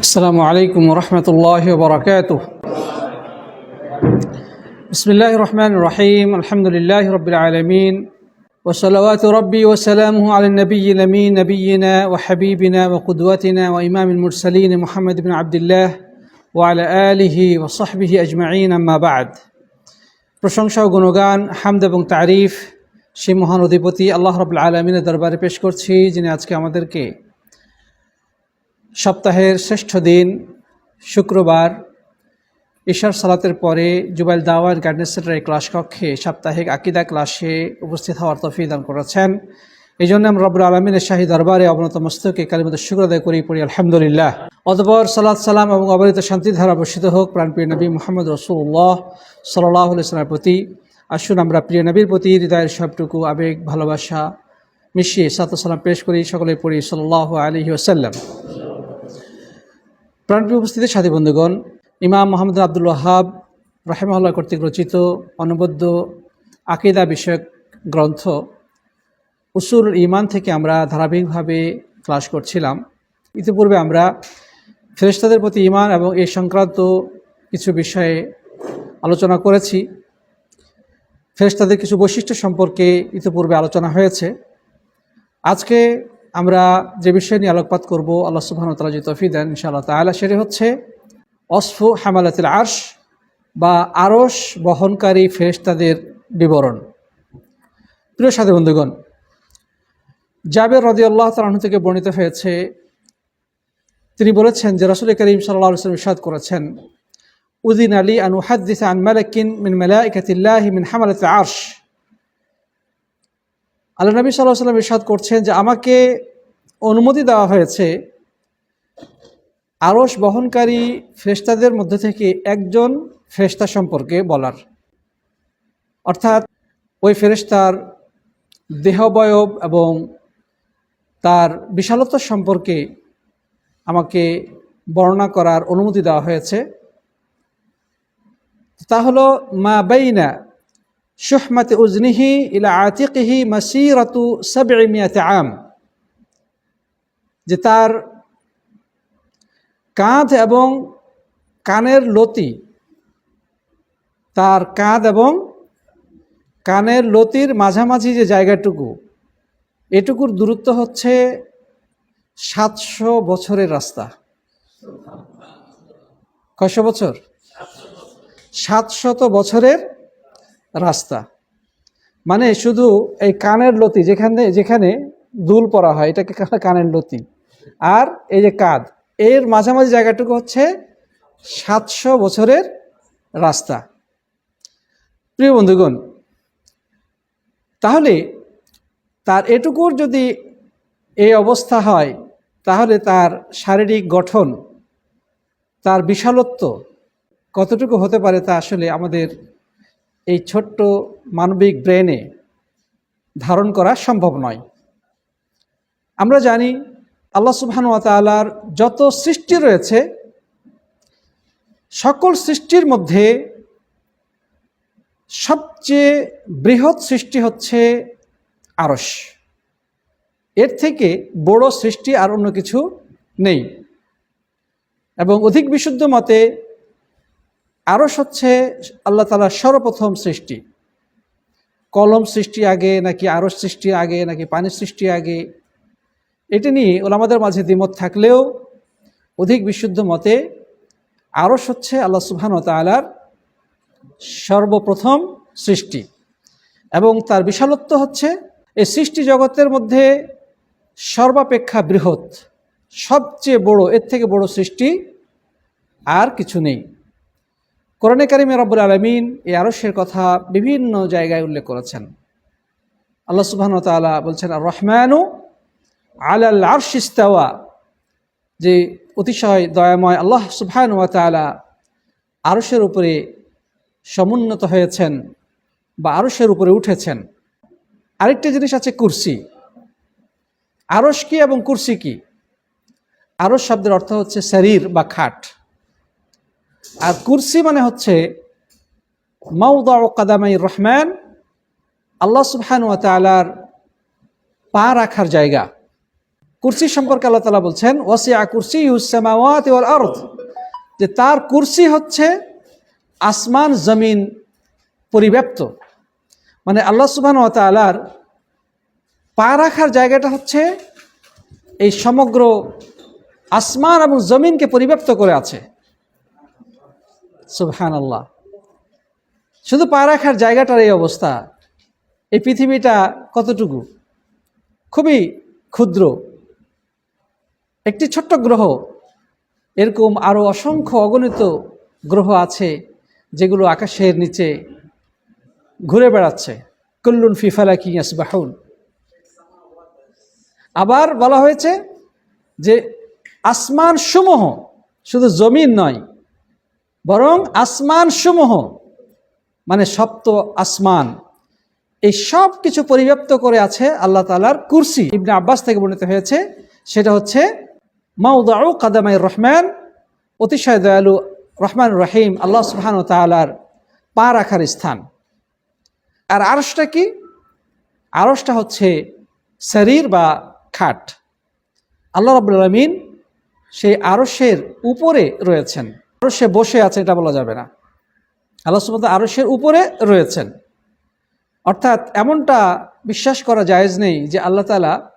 السلام عليكم ورحمة الله وبركاته بسم الله الرحمن الرحيم الحمد لله رب العالمين وصلوات ربي وسلامه على النبي الأمين نبينا وحبيبنا وقدوتنا وإمام المرسلين محمد بن عبد الله وعلى آله وصحبه أجمعين أما بعد প্রশংসা ও গুণগান হামদ এবং তারিফ সেই মহান অধিপতি আল্লাহ রবুল আলমিনের দরবারে পেশ করছি যিনি আজকে আমাদেরকে সপ্তাহের শ্রেষ্ঠ দিন শুক্রবার। ঈশার সালাতের পরে জুবাইল দাওয়ার গার্ডেন সেন্টারের ক্লাস কক্ষে সাপ্তাহিক আকিদা ক্লাসে উপস্থিত হওয়ার তফি দান করেছেন। এই জন্য আমরা রব্বুল আলমিনের শাহী দরবারে অবনত মস্তকে কালিমত শুক্র আদায় করি, পড়ি আলহামদুলিল্লাহ। অতপর সালাদ সালাম এবং অবরিত শান্তিধারা বর্ষিত হোক, প্রাণপ্রিয় নবী মোহাম্মদ রসুল্লাহ সাল্লাহ ইসলামের প্রতি। আসুন আমরা প্রিয় নবীর প্রতি হৃদয়ের সবটুকু, আবেগ, ভালোবাসা মিশিয়ে সাত সালাম পেশ করি, সকলে পড়ি সাল্লাহ আলহি ওসাল্লাম প্রাণপ্রিয় উপস্থিতি, সাথী বন্ধুগণ, ইমাম মোহাম্মদ আব্দুল ওয়াহাব রাহেমাল্লাহ কর্তৃক রচিত অনবদ্য আকিদা বিষয়ক গ্রন্থ উসুল ইমান থেকে আমরা ধারাবাহিকভাবে ক্লাস করছিলাম। ইতিপূর্বে আমরা ফেরেশতাদের প্রতি ইমান এবং এ সংক্রান্ত কিছু বিষয়ে আলোচনা করেছি। ফেরেশতাদের কিছু বৈশিষ্ট্য সম্পর্কে ইতিপূর্বে আলোচনা হয়েছে। আজকে আমরা যে বিষয় নিয়ে আলোকপাত করব, আল্লাহ সুবহান তালা যে তফি দেন ইনশাআল্লাহ তালা সেটি হচ্ছে অসফু হামালাতিল আরশ বা আরস বহনকারী ফেরেশতাদের বিবরণ। প্রিয় সাথী বন্ধুগণ, জাবের রদি আল্লাহ তালাহ থেকে বর্ণিত হয়েছে, তিনি বলেছেন যে রসুল করিম সাল্লাহ সাল্লাম ইসাদ করেছেন উদিন আলী আন উহাদ্দিস আন মালাকিন মিন মালাইকাতিল্লাহি মিন হামালাত আরশ। আল্লাহ নবী সাল্লাহ সাল্লাম ইসাদ করছেন যে আমাকে অনুমতি দেওয়া হয়েছে আরস বহনকারী ফ্রেস্তাদের মধ্যে থেকে একজন ফেরেশতা সম্পর্কে বলার। অর্থাৎ ওই ফেরেশতার দেহবয়ব এবং তার বিশালতা সম্পর্কে আমাকে বর্ণনা করার অনুমতি দেওয়া হয়েছে। তা হলো মা বাইনা শুহমাতে উজনিহি ইলা আতিকিহি মাসিরাতু সাবমিয়াতে আম। যে তার কাঁধ এবং কানের লতি, তার কাঁধ এবং কানের লতির মাঝামাঝি যে জায়গাটুকু, এটুকুর দূরত্ব হচ্ছে সাতশো বছরের রাস্তা। কয়শো বছর? সাতশত বছরের রাস্তা। মানে শুধু এই কানের লতি যেখানে যেখানে দুল পরা হয়, এটাকে কানের লতি? আর এই যে কাঁধ, এর মাঝামাঝি জায়গাটুকু হচ্ছে সাতশো বছরের রাস্তা। প্রিয় বন্ধুগণ, তাহলে তার এটুকুর যদি এই অবস্থা হয়, তাহলে তার শারীরিক গঠন, তার বিশালত্ব কতটুকু হতে পারে তা আসলে আমাদের এই ছোট্ট মানবিক ব্রেনে ধারণ করা সম্ভব নয়। আমরা জানি আল্লাহ সুবহান তালার যত সৃষ্টি রয়েছে, সকল সৃষ্টির মধ্যে সবচেয়ে বৃহৎ সৃষ্টি হচ্ছে আরস এর থেকে বড় সৃষ্টি আর অন্য কিছু নেই। এবং অধিক বিশুদ্ধ মতে আরস হচ্ছে আল্লাহ তালার সর্বপ্রথম সৃষ্টি। কলম সৃষ্টি আগে, নাকি আরস সৃষ্টি আগে, নাকি পানির সৃষ্টি আগে? এটি নিয়ে ওলামাদের মাঝে দ্বিমত থাকলেও অধিক বিশুদ্ধ মতে আরস হচ্ছে আল্লাহ সুবহান তালার সর্বপ্রথম সৃষ্টি। এবং তার বিশালত্ব হচ্ছে এই সৃষ্টি জগতের মধ্যে সর্বাপেক্ষা বৃহৎ, সবচেয়ে বড়, এর থেকে বড় সৃষ্টি আর কিছু নেই। কোরআনে কারিমে রব্বুল আলমিন এই আরসের কথা বিভিন্ন জায়গায় উল্লেখ করেছেন। আল্লাহ সুবহান তালা বলছেন আর রহমানু আলাল আরশিস্তাওয়া যে অতিশয় দয়াময় আল্লাহ সুবহান তালা আরসের উপরে সমুন্নত হয়েছেন বা আরসের উপরে উঠেছেন। আরেকটা জিনিস আছে কুরসি। আরস কি এবং কুরসি কি? আরস শব্দের অর্থ হচ্ছে শরীর বা খাট। আর কুরসি মানে হচ্ছে মাউদা কাদামাই রহমান, আল্লাহ সুবহান ওয়া তালার পা রাখার জায়গা। কুরসি সম্পর্কে আল্লাহ তালা বলছেন ওয়াসিয়া কুরসি ইউসামাওয়াত ওয়াল যে তার কুরসি হচ্ছে আসমান, জমিন পরিব্যাপ্ত। মানে আল্লাহ সুবহান ওয়া তাআলার পা রাখার জায়গাটা হচ্ছে এই সমগ্র আসমান এবং জমিনকে পরিব্যাপ্ত করে আছে। সুবহান আল্লাহ শুধু পা রাখার জায়গাটার এই অবস্থা, এই পৃথিবীটা কতটুকু? খুবই ক্ষুদ্র। একটি ছোট্ট গ্রহ, এরকম আরও অসংখ্য অগণিত গ্রহ আছে যেগুলো আকাশের নিচে ঘুরে বেড়াচ্ছে। কুল্লুন ফিফালা কি ইয়াসবাহুন। আবার বলা হয়েছে যে আসমান সমূহ শুধু জমিন নয় বরং আসমান সমূহ মানে সপ্ত আসমান, এই সব কিছু পরিব্যাপ্ত করে আছে আল্লাহ তালার কুরসি। ইবনে আব্বাস থেকে বর্ণিত হয়েছে, সেটা হচ্ছে, মাউদাউ কাদামাই রহমান, অতিশয় দয়ালু রহমান রহিম, আল্লাহ সুবহান ও তালার পা রাখার স্থান। আর আরসটা কি? আরসটা হচ্ছে শরীর বা খাট। আল্লাহ রাবুল আলমিন সেই আরসের উপরে রয়েছেন। আরসে বসে আছে এটা বলা যাবে না। আল্লাহ সুবহান আরসের উপরে রয়েছেন। অর্থাৎ এমনটা বিশ্বাস করা জায়েজ নেই যে আল্লাহ তালা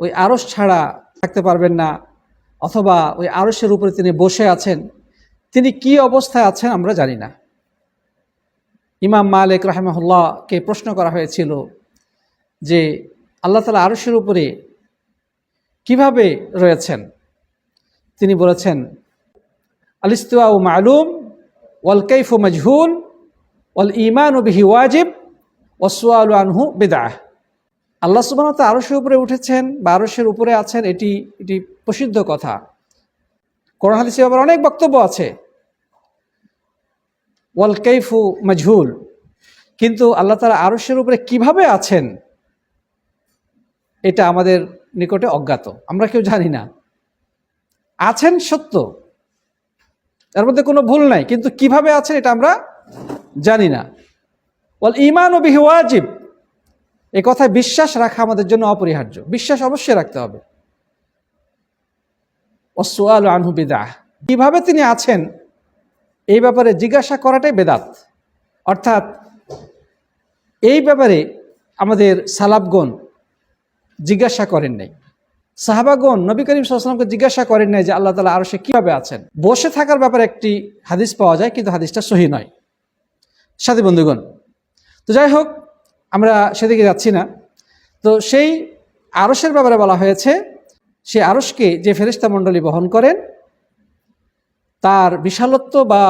ওই আরস ছাড়া থাকতে পারবেন না, অথবা ওই আরসের উপরে তিনি বসে আছেন। তিনি কি অবস্থায় আছেন আমরা জানি না। ইমাম মালিক রাহেমাহুল্লাহকে প্রশ্ন করা হয়েছিল যে আল্লাহ তালা আরসের উপরে কীভাবে রয়েছেন? তিনি বলেছেন আলিস্তুয়া ও মালুম ওয়াল কৈফ মজহুল ওয়াল ইমান ও বিহি ওয়াজিব ওসওয়াল আনহু বেদাহ আল্লাহ সুবাহ আরসের উপরে উঠেছেন, বা আরসের উপরে আছেন, এটি এটি প্রসিদ্ধ কথা। কোরআন হাদিসে আবার অনেক বক্তব্য আছে। ওয়াল কৈফু মজহুল, কিন্তু আল্লাহ তালা আরসের উপরে কীভাবে আছেন, এটা আমাদের নিকটে অজ্ঞাত। আমরা কেউ জানি না। আছেন সত্য এর মধ্যে কোনো ভুল নাই, কিন্তু কীভাবে আছেন এটা আমরা জানি না। ওয়াল ইমান ও বিহি ওয়াজিব। এ কথায় বিশ্বাস রাখা আমাদের জন্য অপরিহার্য। বিশ্বাস অবশ্যই রাখতে হবে। ওসোয়াল আনহু বিদাহ কীভাবে তিনি আছেন, এই ব্যাপারে জিজ্ঞাসা করাটাই বেদাত। অর্থাৎ, এই ব্যাপারে আমাদের সালাবগণ জিজ্ঞাসা করেন নাই। সাহাবাগণ নবী করিম সাল্লামকে জিজ্ঞাসা করেন নাই যে আল্লাহ তালা আরও সে কীভাবে আছেন। বসে থাকার ব্যাপারে একটি হাদিস পাওয়া যায়, কিন্তু হাদিসটা সহি নয়। সাথী বন্ধুগণ, তো যাই হোক, আমরা সেদিকে যাচ্ছি না। তো সেই আরসের ব্যাপারে বলা হয়েছে, সে আরসকে যে ফেরিস্তা মণ্ডলী বহন করেন, তার বিশালত্ব বা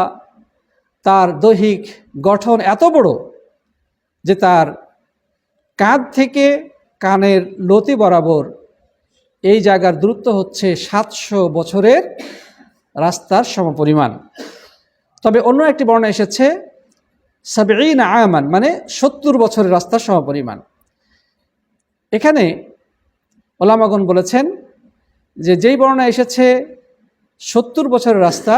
তার দৈহিক গঠন এত বড় যে তার কাঁধ থেকে কানের লতি বরাবর এই জায়গার দূরত্ব হচ্ছে সাতশো বছরের রাস্তার সমপরিমাণ। তবে অন্য একটি বর্ণনা এসেছে সাবেইন আয়ামান মানে সত্তর বছরের রাস্তার সমপরিমাণ। এখানে ওলামাগন বলেছেন যে যেই বর্ণনা এসেছে, সত্তর বছরের রাস্তা,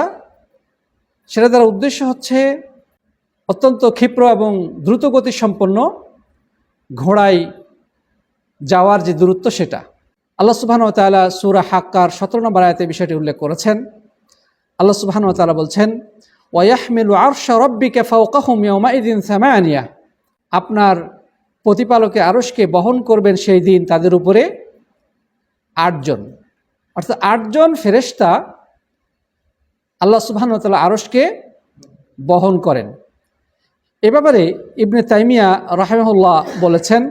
সেটা দ্বারা উদ্দেশ্য হচ্ছে অত্যন্ত ক্ষিপ্র এবং দ্রুতগতি সম্পন্ন ঘোড়ায় যাওয়ার যে দূরত্ব সেটা। আল্লাহ সুবাহন তালা সুরা হাক্কার সতেরো নম্বর আয়তে বিষয়টি উল্লেখ করেছেন। আল্লাহ সুবাহন তালা বলছেন ওয়াহমিলু আরশা রব্বিকে ফাউকাহুম ইয়মাইদিন সামায়ানিয়া আপনার প্রতিপালকে আরশকে বহন করবেন সেই দিন তাদের উপরে আটজন। অর্থাৎ আটজন ফেরেশতা আল্লাহ সুবহান তালা আরশকে বহন করেন। এ ব্যাপারে ইবনে তাইমিয়া রাহেমুল্লাহ বলেছেন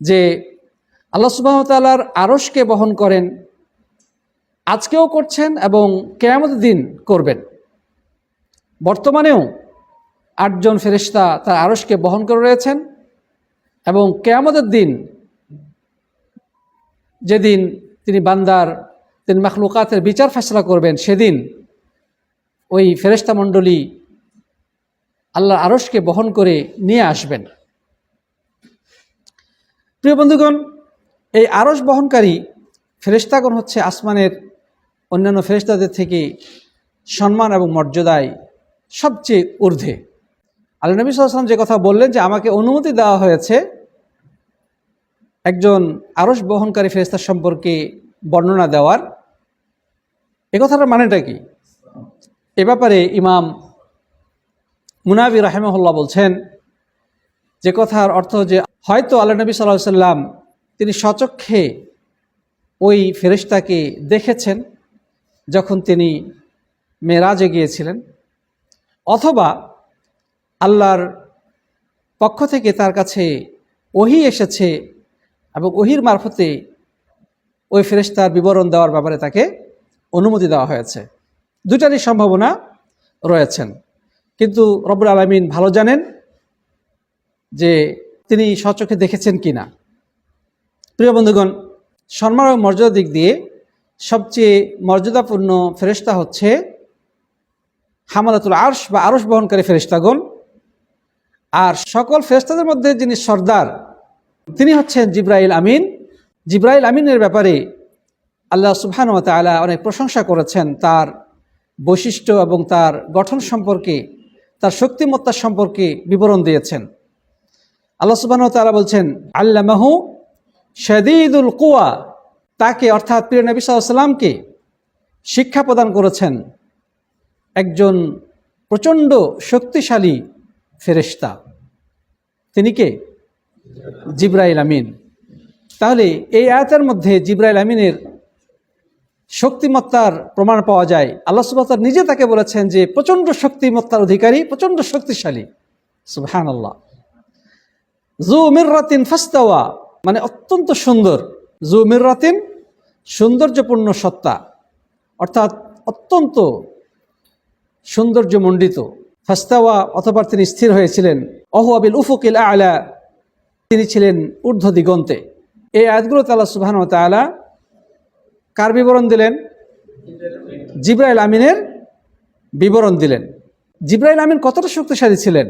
যে আল্লাহ সুবাহ তাল্লার আরশকে বহন করেন, আজকেও করছেন এবং কেয়ামত দিন করবেন। বর্তমানেও আটজন ফেরিস্তা তার আরশকে বহন করে রয়েছেন এবং কেয়ামতের দিন যেদিন তিনি বান্দার তিনি মাখলুকাতের বিচার ফেসলা করবেন, সেদিন ওই ফেরেস্তা মণ্ডলী আল্লাহর আরশকে বহন করে নিয়ে আসবেন। প্রিয় বন্ধুগণ এই আরশ বহনকারী ফেরেস্তাগণ হচ্ছে আসমানের অন্যান্য ফেরেস্তাদের থেকে সম্মান এবং মর্যাদায় সবচেয়ে ঊর্ধ্বে। আল্লাহ নবী সাল্লাম যে কথা বললেন যে আমাকে অনুমতি দেওয়া হয়েছে, একজন আরশ বহনকারী ফেরেস্তার সম্পর্কে বর্ণনা দেওয়ার, এ কথাটার মানেটা কি? এ ব্যাপারে ইমাম মুনাবি রাহেমহল্লা বলছেন যে কথার অর্থ যে হয়তো আল্লাহ নবী সাল্লাহ সাল্লাম তিনি সচক্ষে ওই ফেরেশতাকে দেখেছেন যখন তিনি মেরাজে গিয়েছিলেন, অথবা আল্লাহর পক্ষ থেকে তার কাছে ওহি এসেছে এবং ওহির মারফতে ওই ফেরেশতার বিবরণ দেওয়ার ব্যাপারে তাকে অনুমতি দেওয়া হয়েছে। দুটারই সম্ভাবনা রয়েছেন। কিন্তু রব্বুল আলমিন ভালো জানেন যে তিনি সচক্ষে দেখেছেন কি না প্রিয় বন্ধুগণ, সম্মান ও মর্যাদার দিক দিয়ে সবচেয়ে মর্যাদাপূর্ণ ফেরেশতা হচ্ছে হামালাতুল আরশ বা আরশ বহনকারী ফেরেশতাগণ। আর সকল ফেরেশতাদের মধ্যে যিনি সর্দার, তিনি হচ্ছেন জিব্রাইল আমিন। জিব্রাইল আমিনের ব্যাপারে আল্লাহ সুবহান ওয়া তাআলা অনেক প্রশংসা করেছেন তার বৈশিষ্ট্য এবং তার গঠন সম্পর্কে, তার শক্তিমত্তা সম্পর্কে বিবরণ দিয়েছেন। আল্লাহ সুবহান ওয়া তাআলা বলছেন, আল্লামাহু শাদীদুল কুয়া, তাকে অর্থাৎ প্রিয় নবী সাল্লামকে শিক্ষা প্রদান করেছেন একজন প্রচণ্ড শক্তিশালী ফেরেশতা। তিনি কে? জিব্রাইল আমিন। তাহলে এই আয়াতের মধ্যে জিব্রাইল আমিনের শক্তিমত্তার প্রমাণ পাওয়া যায়। আল্লাহ সুবাহ নিজে তাকে বলেছেন যে প্রচণ্ড শক্তিমত্তার অধিকারী, প্রচণ্ড শক্তিশালী। সুবহান আল্লাহ জু ফাস্তাওয়া মানে অত্যন্ত সুন্দর। জু মির্রাতিন সৌন্দর্যপূর্ণ সত্তা, অর্থাৎ অত্যন্ত সৌন্দর্যমণ্ডিত। ফাস্তাওয়া অথবা তিনি স্থির হয়েছিলেন। অহু আবিল উফুকিল আলা, তিনি ছিলেন ঊর্ধ্ব দিগন্তে। এই আয়াতগুলো তালা সুবাহান তালা কার বিবরণ দিলেন? জিব্রাইল আমিনের বিবরণ দিলেন। জিব্রাইল আমিন কতটা শক্তিশালী ছিলেন?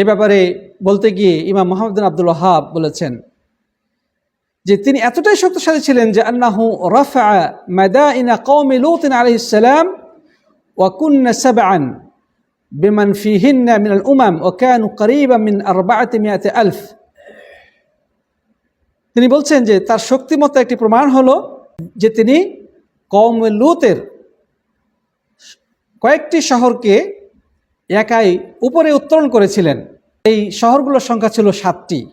এ ব্যাপারে বলতে গিয়ে ইমাম মোহাম্মদ আব্দুল হাব বলেছেন যে তিনি এতটাই শক্তিশালী ছিলেন যে আন্নাহু রফা মাদাইনা কওমি লুতিন আলাইহিস সালাম ওয়া কুন্না সাবআন বিমান ফিহিন্না মিন আল উমাম ওয়া কানু করিবান মিন আরবাআতি মিয়াতি আলফ। তিনি বলছেন যে তার শক্তিমত্তা একটি প্রমাণ হলো যে তিনি কম লুতের কয়েকটি শহরকে একাই উপরে উত্তোলন করেছিলেন। এই শহরগুলোর সংখ্যা ছিল সাতটি।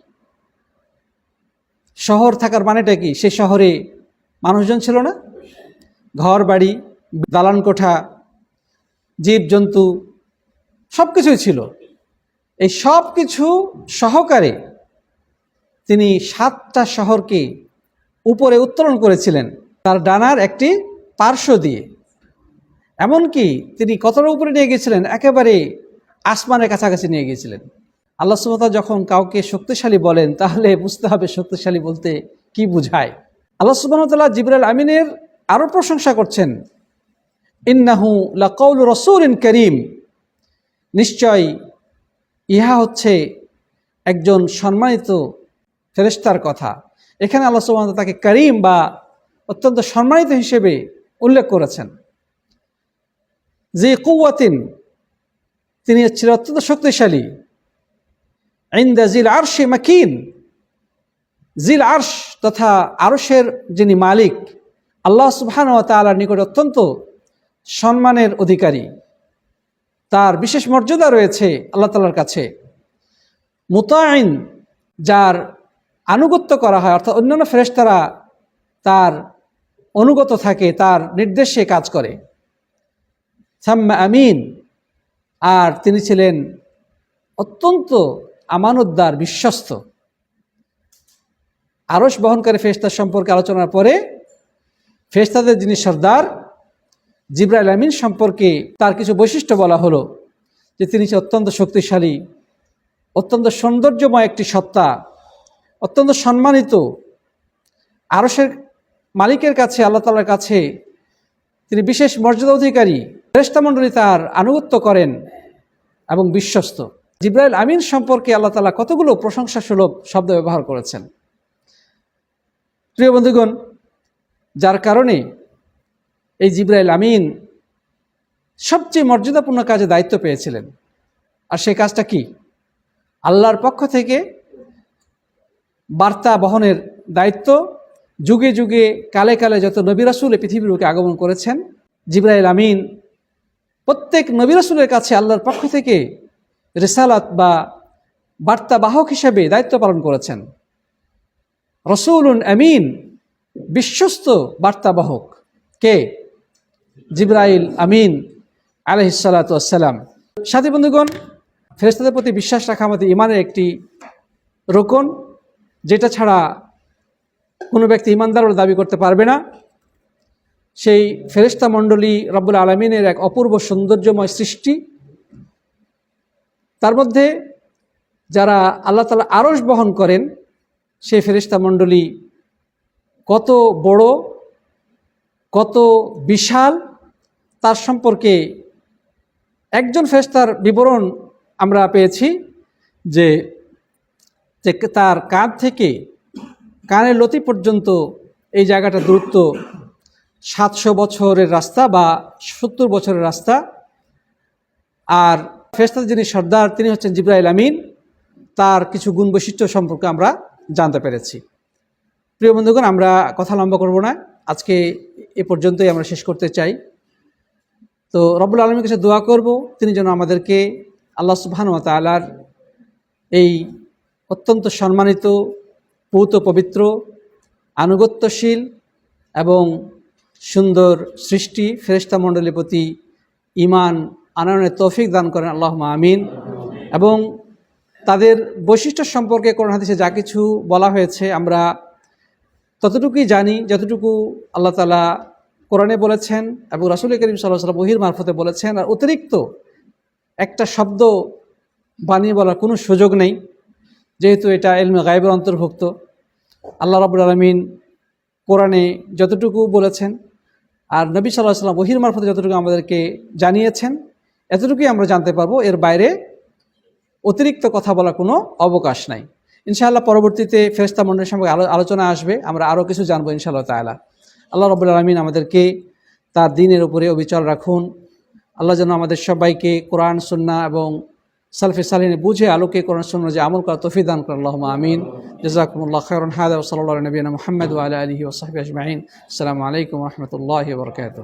শহর থাকার মানেটা কি? সে শহরে মানুষজন ছিল না? ঘর বাড়ি দালান কোঠা জীবজন্তু সব কিছুই ছিল। এই সব কিছু সহকারে তিনি সাতটা শহরকে উপরে উত্তোলন করেছিলেন। তার ডানার একটি পার্শ্ব দিয়ে। এমনকি তিনি কতটা উপরে নিয়ে গিয়েছিলেন? একেবারে আসমানের কাছাকাছি নিয়ে গিয়েছিলেন। আল্লাহ সুমতা যখন কাউকে শক্তিশালী বলেন, তাহলে বুঝতে হবে শক্তিশালী বলতে কি বুঝায়। আল্লাহ সুবাহতাল্লাহ জিবরাল আমিনের আরও প্রশংসা করছেন। ইন্নাহু লাকৌল রসুল ইন করিম। নিশ্চয় ইহা হচ্ছে একজন সম্মানিত ফেরেস্তার কথা। এখানে আল্লাহ সুবাহ তাকে করিম বা অত্যন্ত সম্মানিত হিসেবে উল্লেখ করেছেন। যে কৌয়াতিন তিনি ছিলেন অত্যন্ত শক্তিশালী। ইন্দা জিল আরশে মাকিন, জিল আরশ তথা আরশের যিনি মালিক, আল্লাহ সুবহান ও তালার নিকট অত্যন্ত সম্মানের অধিকারী। তার বিশেষ মর্যাদা রয়েছে আল্লাহ তালার কাছে। মুতায়ন যার আনুগত্য করা হয়, অর্থাৎ অন্যান্য ফেরেশতারা তার অনুগত থাকে, তার নির্দেশে কাজ করে। সাম্মা আমিন। আর তিনি ছিলেন অত্যন্ত আমানতদার, বিশ্বস্ত। আরস বহনকারী ফেস্তার সম্পর্কে আলোচনার পরে ফেস্তাদের যিনি সর্দার, জিব্রাইল আমিন সম্পর্কে তার কিছু বৈশিষ্ট্য বলা হলো যে তিনি অত্যন্ত শক্তিশালী, অত্যন্ত সৌন্দর্যময় একটি সত্তা, অত্যন্ত সম্মানিত। আরসের মালিকের কাছে, আল্লাহ তালার কাছে তিনি বিশেষ মর্যাদা অধিকারী। শ্রেষ্ঠামণ্ডলী তার আনুগত্য করেন এবং বিশ্বস্ত। জিব্রাইল আমিন সম্পর্কে আল্লাহ তালা কতগুলো প্রশংসা সুলভ শব্দ ব্যবহার করেছেন? প্রিয় বন্ধুগণ, যার কারণে এই জিব্রাইল আমিন সবচেয়ে মর্যাদাপূর্ণ কাজে দায়িত্ব পেয়েছিলেন। আর সেই কাজটা কি? আল্লাহর পক্ষ থেকে বার্তা বহনের দায়িত্ব, যুগে যুগে কালে কালে যত নবী রাসুল এই পৃথিবীর বুকে আগমন করেছেন, জিব্রাইল আমিন প্রত্যেক নবী রসুলের কাছে আল্লাহর পক্ষ থেকে রেসালাত বা বার্তাবাহক হিসেবে দায়িত্ব পালন করেছেন। রসুলুন আমিন, বিশ্বস্ত বার্তাবাহক। কে? জিব্রাইল আমিন আলহিসাল্লাম সাথী বন্ধুগণ ফেরেস্তাদের প্রতি বিশ্বাস রাখা আমাদের ইমানের একটি রোকন, যেটা ছাড়া কোনো ব্যক্তি ইমানদার দাবি করতে পারবে না। সেই ফেরেস্তা মণ্ডলী রব্বুল আলমিনের এক অপূর্ব সৌন্দর্যময় সৃষ্টি। তার মধ্যে যারা আল্লাহ তালা আরস বহন করেন, সেই ফেরেস্তা মণ্ডলী কত বড়, কত বিশাল, তার সম্পর্কে একজন ফেরেস্তার বিবরণ আমরা পেয়েছি যে তার কাঁধ থেকে কানের লতি পর্যন্ত এই জায়গাটা দূরত্ব সাতশো বছরের রাস্তা বা সত্তর বছরের রাস্তা। আর ফেরেস্তার যিনি সর্দার, তিনি হচ্ছেন জিব্রাইল আমিন। তার কিছু গুণ বৈশিষ্ট্য সম্পর্কে আমরা জানতে পেরেছি। প্রিয় বন্ধুগণ, আমরা কথা লম্বা করব না। আজকে এ পর্যন্তই আমরা শেষ করতে চাই। তো রব্বুল আলমীর কাছে দোয়া করব, তিনি যেন আমাদেরকে আল্লাহ সুবহান ওয়া তাআলার এই অত্যন্ত সম্মানিত, পৌত পবিত্র, আনুগত্যশীল এবং সুন্দর সৃষ্টি ফেরেস্তা মণ্ডলীর প্রতি ইমান আনয়নের তৌফিক দান করেন আল্লাহ আমিন। এবং তাদের বৈশিষ্ট্য সম্পর্কে কোরআন হাদিসে যা কিছু বলা হয়েছে আমরা ততটুকুই জানি, যতটুকু আল্লাহ তালা কোরআনে বলেছেন এবং রাসুল করিম সাল্লাহ সাল্লাম বহির মারফতে বলেছেন। আর অতিরিক্ত একটা শব্দ বানিয়ে বলার কোনো সুযোগ নেই, যেহেতু এটা এলমে গায়েবের অন্তর্ভুক্ত। আল্লাহ রাবুল আলমিন কোরআনে যতটুকু বলেছেন আর নবী সাল্লাহ সাল্লাম বহির মারফতে যতটুকু আমাদেরকে জানিয়েছেন, এতটুকুই আমরা জানতে পারব। এর বাইরে অতিরিক্ত কথা বলার কোনো অবকাশ নাই। ইনশাআল্লাহ পরবর্তীতে ফেরস্তা মন্ডলের সঙ্গে আলো আলোচনা আসবে, আমরা আরও কিছু জানব ইনশাআল্লাহ তালা আল্লাহ রবুল আলমিন আমাদেরকে তার দিনের উপরে অবিচল রাখুন। আল্লাহ যেন আমাদের সবাইকে কোরআন সুন্না এবং সালফে সালিনে বুঝে আলোকে কোরআন সুন্না যে আমল করা তফি দান করেন। আল্লাহ আমিন। জাজাকুমুল্লাহ খায়রন হায়দ সাল্লাহ নবীন মোহাম্মদ আলা আলহি ওসাহাবি আজমাইন। আসসালামু আলাইকুম রহমতুল্লাহ বরকাত